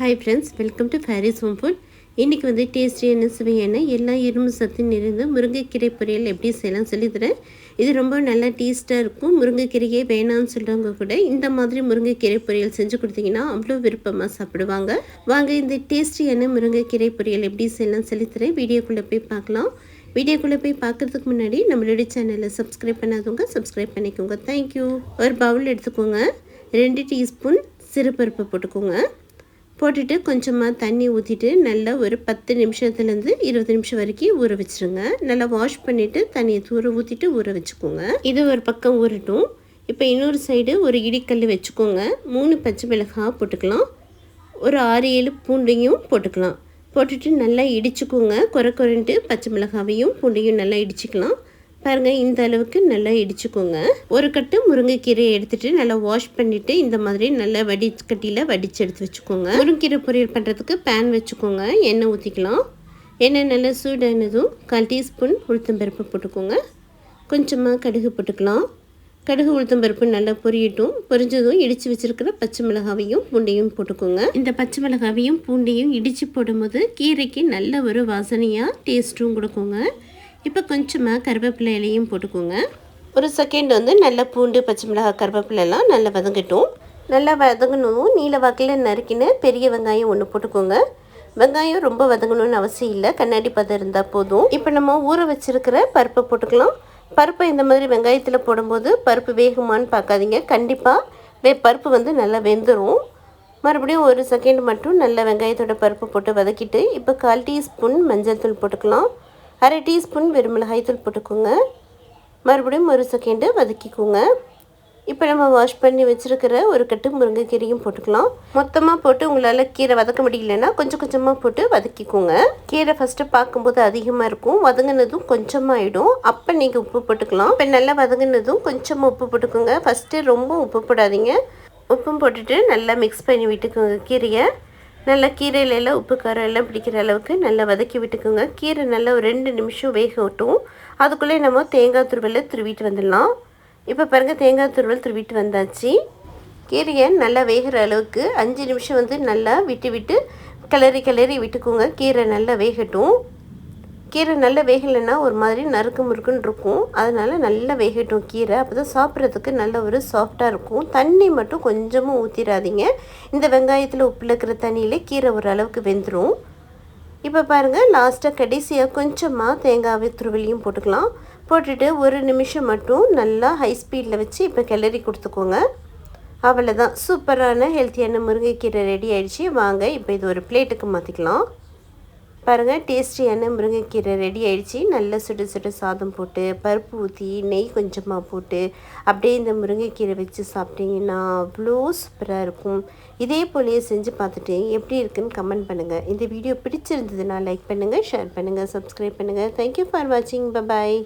Hi friends welcome to Faris home food இன்றைக்கி வந்து டேஸ்டியான சுவையான எல்லா இரும்பு சத்து நிறைந்த முருங்கைக்கீரை பொரியல் எப்படி செய்யலாம் சொல்லித்தரேன் இது ரொம்ப நல்லா டேஸ்ட்டாக இருக்கும். முருங்கைக்கீரையே வேணாம்னு சொல்கிறவங்க கூட இந்த மாதிரி முருங்கைக்கீரை பொரியல் செஞ்சு கொடுத்தீங்கன்னா அவ்வளோ விருப்பமாக சாப்பிடுவாங்க. வாங்க இந்த டேஸ்டியான முருங்கைக்கீரை பொரியல் எப்படி செய்யலாம் சொல்லித்தரேன் வீடியோக்குள்ளே போய் பார்க்கலாம். வீடியோக்குள்ளே போய் பார்க்குறதுக்கு முன்னாடி நம்மளுடைய சேனலை சப்ஸ்கிரைப் பண்ணாதவங்க சப்ஸ்கிரைப் பண்ணிக்கோங்க. தேங்க்யூ ஒரு பவுல் எடுத்துக்கோங்க. ரெண்டு டீஸ்பூன் சிறுபருப்பு போட்டுக்கோங்க. போட்டுட்டு கொஞ்சமாக தண்ணி ஊற்றிட்டு நல்லா ஒரு பத்து நிமிஷத்துலேருந்து இருபது நிமிஷம் வரைக்கும் ஊற வச்சுருங்க. நல்லா வாஷ் பண்ணிவிட்டு தண்ணியை தூர ஊற்றிட்டு ஊற வச்சுக்கோங்க. இது ஒரு பக்கம் ஊறட்டும். இப்போ இன்னொரு சைடு ஒரு இடிக்கல் வச்சுக்கோங்க. மூணு பச்சை மிளகாய் போட்டுக்கலாம். ஒரு ஆறு ஏழு பூண்டையும் போட்டுக்கலாம். போட்டுட்டு நல்லா இடிச்சுக்கோங்க. குறை குறைன்ட்டு பச்சை மிளகாவையும் பூண்டையும் நல்லா இடிச்சுக்கலாம். பாருங்கள் இந்த அளவுக்கு நல்லா இடிச்சுக்கோங்க. ஒரு கட்டு முருங்கைக்கீரையை எடுத்துகிட்டு நல்லா வாஷ் பண்ணிவிட்டு இந்த மாதிரி நல்லா வடிகட்டியில் வடித்து எடுத்து வச்சுக்கோங்க. முருங்கைக்கீரை பொரியல் பண்ணுறதுக்கு பேன் வச்சுக்கோங்க. எண்ணெய் ஊற்றிக்கலாம் எண்ணெய் நல்லா சூடானதும் கால் டீஸ்பூன் உளுத்தம்பருப்பு போட்டுக்கோங்க. கொஞ்சமாக கடுகு போட்டுக்கலாம். கடுகு உளுத்தம் பருப்பு நல்லா பொரியட்டும். பொரிஞ்சதும் இடித்து வச்சுருக்கிற பச்சை மிளகாவையும் பூண்டையும் போட்டுக்கோங்க. இந்த பச்சை மிளகாவையும் பூண்டையும் இடித்து போடும்போது கீரைக்கு நல்ல ஒரு வாசனையாக டேஸ்ட்டும் கொடுக்குங்க. இப்போ கொஞ்சமாக கருவேப்பிலை இலையும் போட்டுக்கோங்க. ஒரு செகண்ட் வந்து நல்லா பூண்டு பச்சை மிளகாய் கருவேப்பிலைலாம் நல்லா வதங்கட்டும். நல்லா வதங்கணும். நீல வாக்கில் நறுக்கின பெரிய வெங்காயம் ஒன்று போட்டுக்கோங்க. வெங்காயம் ரொம்ப வதங்கணும்னு அவசியம் இல்லை. கண்ணாடி பதம் இருந்தால் போதும். இப்போ நம்ம ஊற வச்சுருக்கிற பருப்பை போட்டுக்கலாம். பருப்பை இந்த மாதிரி வெங்காயத்தில் போடும்போது பருப்பு வேகுமான்னு பார்க்காதீங்க. கண்டிப்பாக வே பருப்பு வந்து நல்லா வெந்துடும் மறுபடியும் ஒரு செகண்ட் மட்டும் நல்ல வெங்காயத்தோட பருப்பு போட்டு வதக்கிட்டு இப்போ கால் டீஸ்பூன் மஞ்சள் தூள் போட்டுக்கலாம். அரை டீஸ்பூன் வெறும் மிளகாய்த்தூள் போட்டுக்கோங்க. மறுபடியும் ஒரு செகண்டு வதக்கிக்கோங்க. இப்போ நம்ம வாஷ் பண்ணி வச்சுருக்கிற ஒரு கட்டு முருங்கைக்கீரையும் போட்டுக்கலாம். மொத்தமாக போட்டு உங்களால் கீரை வதக்க முடியலன்னா கொஞ்சம் கொஞ்சமாக போட்டு வதக்கிக்கோங்க. கீரை ஃபஸ்ட்டு பார்க்கும்போது அதிகமாக இருக்கும். வதங்கினதும் கொஞ்சமாகிடும் அப்போ நீங்கள் உப்பு போட்டுக்கலாம். இப்போ நல்லா வதங்கினதும் கொஞ்சமாக உப்பு போட்டுக்கோங்க. ஃபஸ்ட்டு ரொம்ப உப்பு போடாதீங்க. உப்பும் போட்டுட்டு நல்லா மிக்ஸ் பண்ணி விட்டுக்கோங்க கீரையை. நல்லா கீரையில எல்லாம் உப்பு காரம் எல்லாம் பிடிக்கிற அளவுக்கு நல்லா வதக்கி விட்டுக்கோங்க. கீரை நல்லா ஒரு ரெண்டு நிமிஷம் வேக விட்டும் அதுக்குள்ளே நம்ம தேங்காய் துருவலை துருவிட்டு வந்துடலாம். இப்போ பாருங்கள் தேங்காய் துருவல் திருவிட்டு வந்தாச்சு. கீரையை நல்லா வேகிற அளவுக்கு அஞ்சு நிமிஷம் வந்து நல்லா விட்டு விட்டு கிளறி கிளறி விட்டுக்கோங்க. கீரை நல்லா வேகட்டும். கீரை நல்லா வேகலைன்னா ஒரு மாதிரி நறுக்கு முறுக்குன்னு இருக்கும். அதனால் நல்லா வேகட்டும் கீரை. அப்போ தான் சாப்பிட்றதுக்கு நல்ல ஒரு சாஃப்டாக இருக்கும். தண்ணி மட்டும் கொஞ்சமும் ஊற்றிடாதீங்க இந்த வெங்காயத்தில் உப்பில் இருக்கிற தண்ணியில் கீரை ஓரளவுக்கு வெந்துடும் இப்போ பாருங்கள் லாஸ்ட்டாக கடைசியாக கொஞ்சமாக தேங்காய் துருவலியும் போட்டுக்கலாம். போட்டுட்டு ஒரு நிமிஷம் மட்டும் நல்லா ஹை ஸ்பீடில் வச்சு இப்போ கிளறி கொடுத்துக்கோங்க. அவ்வளோதான் சூப்பரான ஹெல்த்தியான முருங்கைக்கீரை ரெடி ஆகிடுச்சி வாங்க இப்போ இது ஒரு பிளேட்டுக்கு மாற்றிக்கலாம் பாருங்கள் டேஸ்டியான முருங்கைக்கீரை ரெடி ஆகிடுச்சி நல்ல சுடு சுடு சாதம் போட்டு பருப்பு ஊற்றி நெய் கொஞ்சமாக போட்டு அப்படியே இந்த முருங்கைக்கீரை வச்சு சாப்பிட்டீங்கன்னா அவ்வளோ சூப்பராக இருக்கும். இதே போலேயே செஞ்சு பார்த்துட்டு எப்படி இருக்குன்னு கமெண்ட் பண்ணுங்கள் இந்த வீடியோ பிடிச்சிருந்ததுன்னா லைக் பண்ணுங்கள் ஷேர் பண்ணுங்கள் சப்ஸ்கிரைப் பண்ணுங்கள் தேங்க்யூ ஃபார் வாட்சிங் பபாய்